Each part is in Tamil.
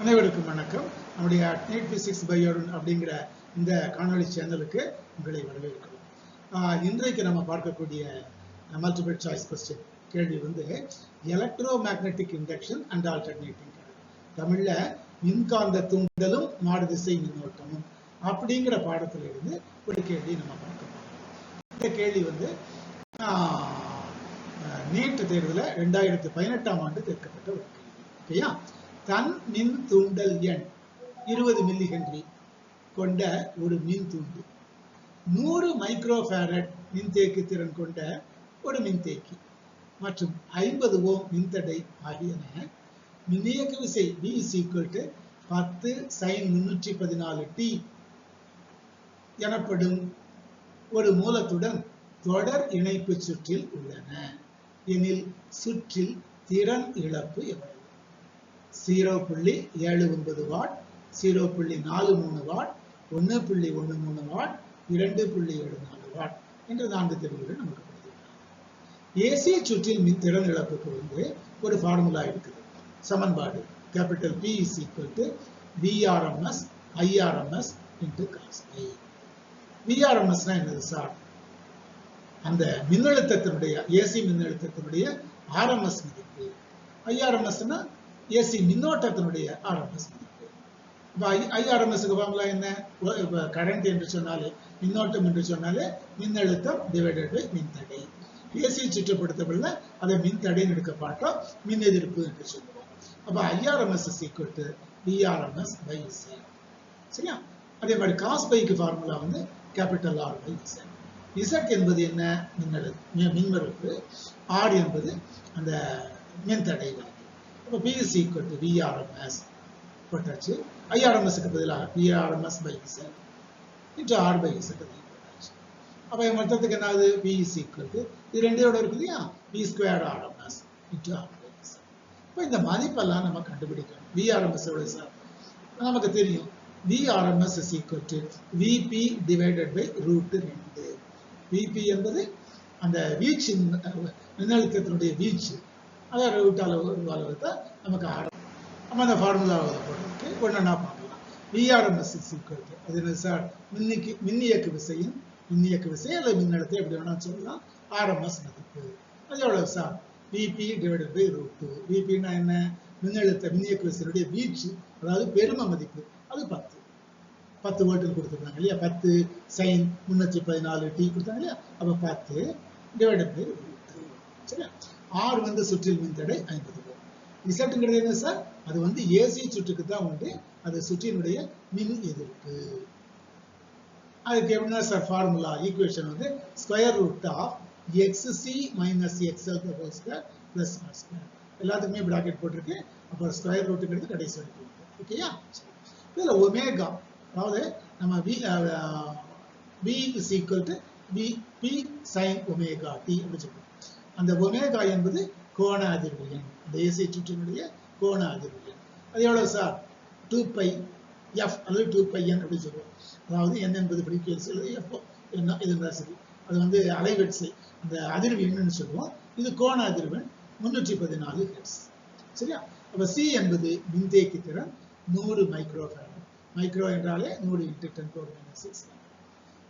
அனைவருக்கும் வணக்கம். நம்முடைய நீட் பிசிக்ஸ் பயோடன் அப்படிங்கிற இந்த காணொளி சேனலுக்கு உங்களை வரவேற்கிறோம். ஆஹ் இன்றைக்கு நம்ம பார்க்கக்கூடிய மல்டிபிள் சாய்ஸ் கொஸ்டின் கேள்வி வந்து electro magnetic induction and alternating தமிழ்ல மின்காந்த தூண்டலும் மாறுதிசை மின்னோட்டமும் அப்படிங்கிற பாடத்துல இருந்து ஒரு கேள்வி நம்ம பார்க்க இந்த கேள்வி வந்து நீட் தேர்வில் ரெண்டாயிரத்தி பதினெட்டாம் ஆண்டு கேட்கப்பட்ட ஒரு கேள்வி. ஓகேயா? தன் மின் தூண்டல் எண் இருபது மில்லி ஹென்றி கொண்ட ஒரு மின் தூண்டு. நூறு மைக்ரோஃபேரட் மின்தேக்கு திறன் கொண்ட ஒரு மின்தேக்கி மற்றும் ஐம்பது ஓம் மின்தடை ஆகியன மின்னியக்கு விசை V is equal பத்து சைன் முன்னூற்றி பதினாலு டி எனப்படும் ஒரு மூலத்துடன் தொடர் இணைப்பு சுற்றில் உள்ளன. எனில் சுற்றில் திறன் இழப்பு எவ்வளவு? ஜீரோ புள்ளி ஏழு ஒன்பது வாட் ஜீரோ புள்ளி நாலு மூணு வாட் ஒன்று புள்ளி ஒன்று மூணு வாட் இரண்டு புள்ளி ஏழு நாலு வாட் என்ற நான்கு தெரிவுகள் நமக்கு ஏசி சுற்றில் மின் திறன் இழப்புக்கு வந்து ஒரு ஃபார்முலா இருக்குது. சமன்பாடு capital P is equal to VRMS IRMS into cos I விஆர்எம்எஸ்னா என்னது சார் அந்த மின்னழுத்தத்தினுடைய ஏசி மின்னழுத்தத்தினுடைய ஆர்எம்எஸ் மதிப்பு. ஐஆர்எம்எஸ்னா ஏசி மின்னோட்டத்தினுடைய ஆர்எம்எஸ் இப்போ ஐ ஐஆர்எம்எஸ்க்கு ஃபார்முலா என்ன? இப்போ கரண்ட் என்று சொன்னாலே மின்னோட்டம் என்று சொன்னாலே மின்னழுத்தம் டிவைடட் பை மின்தடை. ஏசி சுற்றப்படுத்தப்படல அதை மின்தடைன்னு எடுக்க மாட்டோம் மின் எதிர்ப்பு என்று சொல்லுவோம். அப்போ I RMS is equal to P RMS by இசை சரியா? அதே மாதிரி காஸ் பைக்கு ஃபார்முலா வந்து கேபிட்டல் ஆர் பை இசை இசட் என்பது என்ன? மின்னழு மின்மறுப்பு. ஆர் என்பது அந்த மின்தடைகள். இப்போ அப்போ P is equal to V RMS போட்டாச்சு. ஐஆர்எம்எஸ்க்கு பதிலாக V RMS by Z into R by Z போட்டாச்சு. அப்போ மொத்தத்துக்கு என்னது பி இஸ் ஈக்குவல் டு இது ரெண்டோட இருக்கு இல்லையா? P square RMS into R by Z இப்போ இந்த மதிப்பெல்லாம் நம்ம கண்டுபிடிக்கணும். விஆர்எம்எஸ் எவ்வளவு சார் நமக்கு தெரியும். V RMS is equal to V P divided by root ரெண்டு. விபி என்பது அந்த வீச்சு மின்னழுத்தத்தினுடைய வீச்சு அதை ரூட் அளவு அளவு நமக்கு ஆரம் நம்ம அந்த ஃபார்முலாவை போடுறதுக்கு ஒன்றா பார்க்கலாம் விஆர்எம்எஸ் இஸ் அது என்ன சார் மின்னிக்கு மின்னியக்கு விசையின் மின்னியக்கு விசை அல்லது மின்னழுத்தம் எப்படி வேணாலும் சொல்லலாம் ஆர்எம்எஸ் மதிப்பு அது எவ்வளவு sir V P divided by root two விபின்னா என்ன மின்னழுத்த மின்னியக்கு விசையினுடைய வீச்சு அதாவது பெரும மதிப்பு அது பத்து பத்து வோல்ட்டுன்னு கொடுத்துருந்தாங்க இல்லையா பத்து சைன் முன்னூற்றி பதினாலு டி கொடுத்தாங்க இல்லையா அப்போ பத்து டிவைடட் பை ரூட் சரியா ஆறு வந்து சுற்றில் மின்தடை ஐம்பது ஓம் இசட்டுங்கிறது என்ன சார்? அது வந்து ஏசி சுற்றுக்கு தான் உண்டு. அது சுற்றினுடைய மின் எதிர்ப்பு. அதுக்கு எப்படின்னா சார் ஃபார்முலா ஈக்குவேஷன் வந்து square root of X C minus X L whole square plus R square எல்லாத்துக்குமே ப்ராக்கெட் போட்டிருக்கு. அப்புறம் ஸ்கொயர் ரூட்டுங்கிறது கடைசி வரைக்கும் ஓகேயா? இதில் ஒமேகா அதாவது நம்ம V V is equal to V P sine omega T அப்படின்னு சொல்லுவோம் அந்த ஒமேகா என்பது கோண அதிர்வு எண் அந்த ஏசி சுற்றினுடைய கோண அதிர்வு எண் அது எவ்வளவு சார் டூ பை எஃப் அல்லது டூ பை என் அப்படின்னு சொல்லுவோம். அதாவது என் என்பது ஃப்ரீக்வன்சி அல்லது எஃப் என்ன இது சரி? அது வந்து அலைவரிசை. அந்த அதிர்வு எண்ணுன்னு சொல்லுவோம். இது கோண அதிர்வெண் முன்னூற்றி பதினாலு ஹெட்ஸ் சரியா? அப்ப சி என்பது மின்தேக்கி திறன் நூறு மைக்ரோ மைக்ரோ என்றாலே நூறு into ten power minus six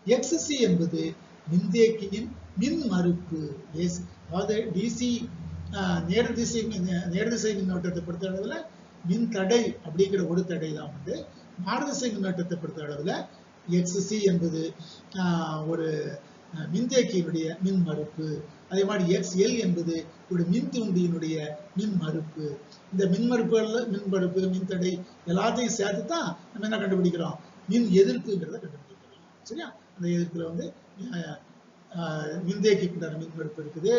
X C என்பது மின்தேக்கியின் மின் மறுப்பு ஏசி. அதாவது டிசி நேர்திசை நேர்திசை மின்னோட்டத்தை பொறுத்த அளவில் மின் தடை அப்படிங்கிற ஒரு தடை தான் வந்து மாறுதிசை மின்னோட்டத்தை பொறுத்த அளவில் எக்ஸ்சி என்பது ஒரு மின்தேக்கியினுடைய மின் மறுப்பு அதே மாதிரி எக்ஸ் எல் என்பது ஒரு மின் தூண்டியினுடைய மின் மறுப்பு இந்த மின்மறுப்புகள் மின்மறுப்பு மின் தடை எல்லாத்தையும் சேர்த்து தான் நம்ம என்ன கண்டுபிடிக்கிறோம்? மின் எதிர்ப்புங்கிறத கண்டுபிடிக்கிறோம். சரியா? அந்த எதிர்ப்புல வந்து மின்தேக்கிக்கு உண்டான மின்மறுப்பு இருக்குது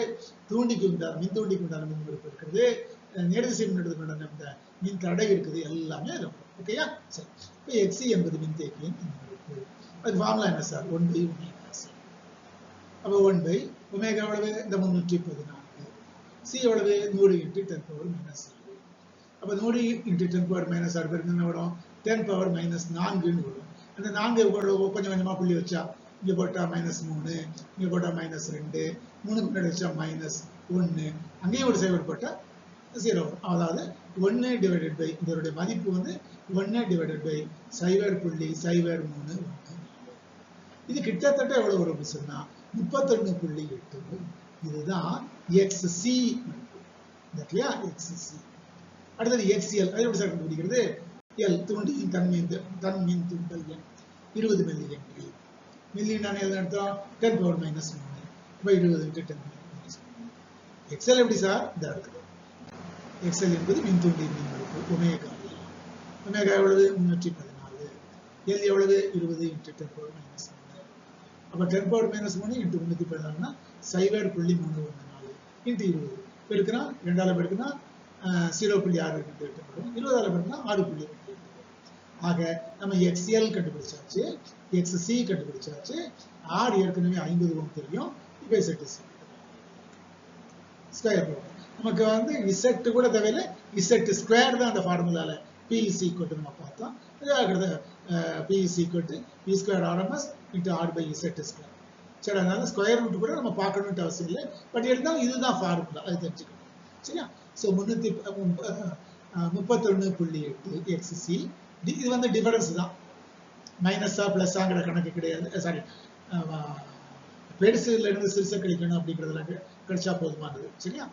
தூண்டிக்கு உண்டான மின் தூண்டிக்கு உண்டான மின்மறுப்பு இருக்குது நேர்திசை மின்னெடுத்துக்கு உண்டான இந்த மின் தடை இருக்குது எல்லாமே இருக்கும் ஓகேயா சரி. இப்போ எக்ஸி என்பது மின்தேக்கியின் மின்மறுப்பு. அது ஃபார்முலா என்ன sir one by omega C அப்போ ஒன் பை ஒமேகா எவ்வளவு? இந்த முன்னூற்றி பதினான்கு. சி எவ்வளவு? நூறு இன்ட்டு டென் பவர் மைனஸ் ஆறு அப்போ நூறு இன்ட்டு டென் பவர் மைனஸ் ஆறு பேருக்கு என்ன வரும்? டென் பவர் மைனஸ் நான்குன்னு வரும். அந்த நான்கு கொஞ்சம் கொஞ்சமாக புள்ளி வச்சா இங்கே போட்டால் மைனஸ் மூணு இங்கே போட்டால் மைனஸ் ரெண்டு மூணுக்கு முன்னாடி வச்சா மைனஸ் ஒன்று அங்கேயும் ஒரு சைவர் போட்டால் ஜீரோ அதாவது ஒன்று டிவைடட் பை இதனுடைய மதிப்பு வந்து ஒன்று டிவைடட் பை சைவர் புள்ளி சைவர் மூணு ஒன்று இது கிட்டத்தட்ட எவ்வளவு வரும் சொன்னா முப்பத்தொன்று புள்ளி எட்டு இதுதான் எக்ஸ் சி இல்லையா? எக்ஸ் சி அடுத்தது எக்ஸ்எல் அது எப்படி சார் கண்டுபிடிக்கிறது? எல் தூண்டியின் தன்மீன் தன்மீன் தூண்டல் எண். இருபது மில்லி மில்லியன் நான் எது அர்த்தம் டென் பவர் மைனஸ் மூணு இப்போ இருபது into ten minus X L எப்படி சார் இந்த இருக்குது எக்ஸ்எல் என்பது மின்தூண்டியின் மின் மதிப்பு ஒமேகா ஒமேகா எவ்வளவு முன்னூற்றி பதினாலு எல் எவ்வளவு இருபது இன்ட்டு டென் பவர் மைனஸ் மூணு அப்போ டென் பவர் மைனஸ் மூணு இன்ட்டு முன்னூற்றி பதினாலுனா சைவர் புள்ளி மூணு ஒன்று நாலு இன்ட்டு இருபது பெருக்குனா ரெண்டால பெருக்குனா ஜீரோ புள்ளி ஆறு இன்ட்டு எட்டு வரும் இருபதால பெருக்குனா ஆறு புள்ளி ஆக நம்ம எக்ஸ்எல் கண்டுபிடிச்சாச்சு எக்ஸ்சி கண்டுபிடிச்சாச்சு ஆர் ஏற்கனவே ஐம்பது ஓம் தெரியும் இப்போ இசட் ஸ்கொயர் நமக்கு வந்து இசட் கூட தேவையில்ல இசட் ஸ்கொயர் தான் அந்த ஃபார்முலால பிஇசி கொட்டு நம்ம பார்த்தோம். பி பிஇசி கொட்டு P square RMS into R by Z square சரி அதனால ஸ்கொயர் ரூட் கூட நம்ம பார்க்கணுன்ட்டு அவசியம் இல்லை. பட் இருந்தாலும் இதுதான் ஃபார்முலா அது தெரிஞ்சுக்கணும். சரியா? ஸோ முந்நூற்றி முப்பத்தொன்று புள்ளி எட்டு எக்ஸ்சி இது வந்து டிஃபரன்ஸ் தான். மைனஸா பிளஸ்ஸாங்கிற கணக்கு கிடையாது. சாரி பெருசுல இருந்து சிறுசை கிடைக்கணும் அப்படிங்கிறதுல கிடைச்சா போதுமானது சரியா?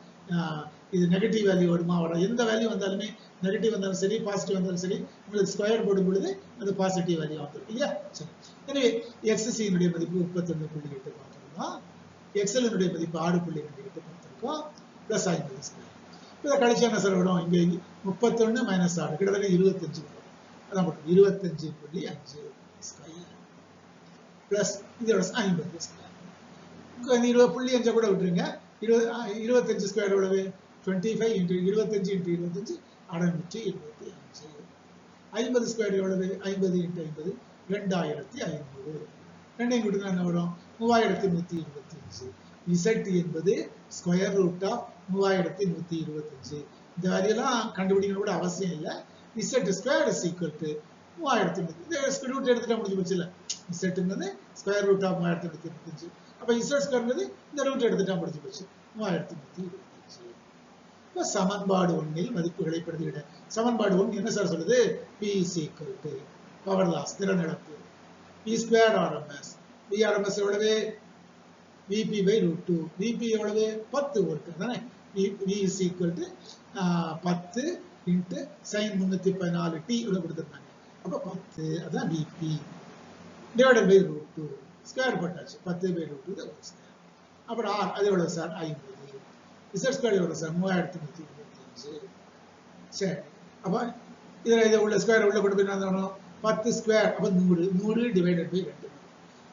இது நெகட்டிவ் வேல்யூ வருமா வர எந்த வேல்யூ வந்தாலுமே நெகட்டிவ் வந்தாலும் சரி பாசிட்டிவ் வந்தாலும் சரி உங்களுக்கு ஸ்கொயர் போடும் பொழுது அது பாசிட்டிவ் வேல்யூ வந்துடும் இல்லையா? சரி. எனவே எக்ஸசியினுடைய மதிப்பு முப்பத்தொன்று புள்ளி எட்டு பார்த்துருக்கோம் எக்ஸலினுடைய மதிப்பு ஆறு புள்ளி ரெண்டு எட்டு பார்த்துருக்கோம். பிளஸ் ஐம்பது ஸ்கொயர் இதை கழிச்சு என்ன சார் வரும் இங்கே முப்பத்தொன்னு மைனஸ் ஆறு. கிட்டத்தட்ட இருபத்தஞ்சு வரும் அதான் போட்டு இருபத்தஞ்சு புள்ளி அஞ்சு. ஸ்கொயர் பிளஸ் இதோட ஐம்பது ஸ்கொயர் இருபது புள்ளி அஞ்சை கூட விட்டுருங்க. இருபது இருபத்தஞ்சு ஸ்கொயர் எவ்வளவு? டுவெண்ட்டி ஃபைவ் இன்ட்டு இருபத்தஞ்சு இன்ட்டு இருபத்தஞ்சு அறநூற்றி இருபத்தி அஞ்சு ஐம்பது ஸ்கொயர் எவ்வளவு? ஐம்பது இன்ட்டு ஐம்பது ரெண்டாயிரத்தி ஐநூறு. ரெண்டையும் கூட்டினா என்ன வரும்? மூவாயிரத்தி நூற்றி இருபத்தி அஞ்சு இசட் என்பது ஸ்கொயர் ரூட் ஆஃப் மூவாயிரத்தி நூத்தி இருபத்தஞ்சு. இந்த வேலையெல்லாம் கண்டுபிடிக்கணும் கூட அவசியம் இல்லை. Z square is equal to மூவாயிரத்தி நூத்தி இந்த ரூட் எடுத்துட்டா முடிஞ்சு போச்சு இல்லை? இசட்ங்கிறது ஸ்கொயர் ரூட் ஆஃப் மூவாயிரத்தி நூத்தி இருபத்தஞ்சு. அப்ப இசட் ஸ்கொயர்ங்கிறது இந்த ரூட் எடுத்துட்டா முடிஞ்சு போச்சு. மூவாயிரத்தி நூத்தி இருபத்தஞ்சு. இப்ப சமன்பாடு ஒன்னில் மதிப்புகளை பிரதியிட. சமன்பாடு ஒன்று என்ன சார் சொல்லுது? P is equal to power loss திறன் இழப்பு P square RMS P RMS எவ்வளவு? V P by root two V P எவ்வளவு? பத்து வோல்ட் தானே வி இஸ் ஈக்குவல் டு பத்து இன்ட்டு சைன் முன்னூத்தி பதினாலு டி இவ்வளவு கொடுத்துருக்காங்க. அப்போ பத்து அதான் V P divided by root two square பட்டாச்சு. பத்து பை ரூட் டூ ஸ்கொயர் அப்புறம் ஆர் அது எவ்வளவு சார் ஐம்பது. இசட் ஸ்கொயர் எவ்வளவு சார் மூவாயிரத்தி நூற்றி இருபத்தஞ்சு. சரி. அப்போ இதில் இதை உள்ள ஸ்கொயர் உள்ள கொண்டு போய் என்ன பத்து ஸ்கொயர் அப்போ நூறு நூறு டிவைடட் பை ரெண்டு.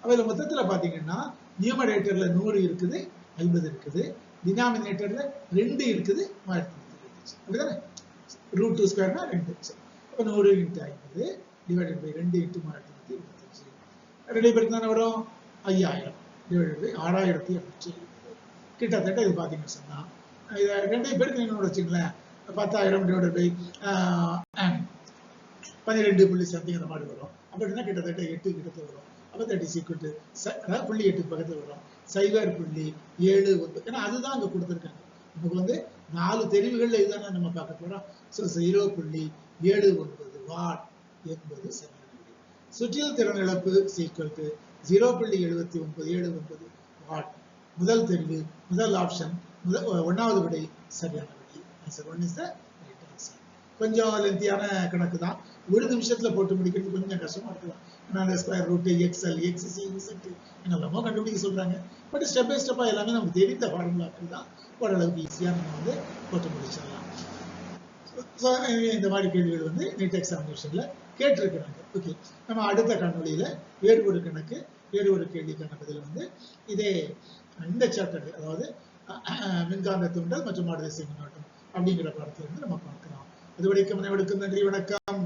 அப்போ இதில் மொத்தத்தில் பார்த்தீங்கன்னா நியூமரேட்டர்ல நூறு இருக்குது ஐம்பது இருக்குது. டினாமினேட்டர்ல ரெண்டு இருக்குது மூவாயிரத்தி அப்படிதானே ரூட் டூ ஸ்கொயர்னா ரெண்டு. சரி. அப்ப நூறு இன்ட்டு ஐம்பது டிவைடட் பை ரெண்டு இன்ட்டு மூவாயிரத்தி இருபத்தஞ்சு. ரெண்டு பேருக்கு தானே வரும்? ஐயாயிரம். டிவைடட் பை ஆறாயிரத்தி எண்ணூற்றி கிட்டத்தட்ட இது பார்த்தீங்கன்னு சொன்னா இதை ரெண்டு பேருக்கு என்னோட வச்சுங்களேன் பத்தாயிரம் டிவைடட் பை பன்னிரெண்டு புள்ளி சம்திங் அந்த மாதிரி வரும் அப்படின்னா கிட்டத்தட்ட எட்டு கிட்டத்தட்ட வரும். அப்போ தட் தேர்ட்டி சீக்கிரம் அதாவது புள்ளி எட்டு பக்கத்தில் வரும் சைபர் புள்ளி ஏழு ஒன்பது. ஏன்னா அதுதான் அங்கே கொடுத்துருக்காங்க. நமக்கு வந்து நாலு தெரிவுகளில் இதுதானே நம்ம பார்க்க போகிறோம் ஸோ ஜீரோ புள்ளி ஏழு ஒன்பது வாட் என்பது சரியான விடை சுற்றியல் திறன் இழப்பு சீக்குவல் டு ஜீரோ புள்ளி எழுபத்தி ஒன்பது ஏழு ஒன்பது வாட். முதல் தெரிவு முதல் ஆப்ஷன் முதல் ஒன்றாவது விடை சரியான விடை. ஆன்சர் ஒன் இஸ் த கொஞ்சம் லென்த்தியான கணக்கு தான் ஒரு நிமிஷத்துல போட்டு முடிக்கிறது கொஞ்சம் கஷ்டமா இருக்கலாம் ஏன்னா அந்த square root X L X C Z என்னெல்லாமோ கண்டுபிடிக்க சொல்றாங்க. பட் ஸ்டெப் பை ஸ்டெப்பா எல்லாமே நமக்கு தெரிந்த ஃபார்முலாக்கள் தான் ஓரளவுக்கு ஈஸியா நம்ம வந்து போட்டு முடிச்சிடலாம். ஸோ இந்த மாதிரி கேள்விகள் வந்து நீட் எக்ஸாமினேஷன்ல கேட்டிருக்கிறாங்க. ஓகே நம்ம அடுத்த காணொளியில வேறு ஒரு கணக்கு வேறு ஒரு கேள்விக்கான பதில் வந்து இதே இந்த சாப்டர் அதாவது மின்காந்த தூண்டல் மற்றும் மாடுதேசிய மின்னோட்டம் அப்படிங்கிற படத்தை வந்து நம்ம பார்க்கலாம். அது வரைக்கும் அனைவருக்கும் நன்றி வணக்கம்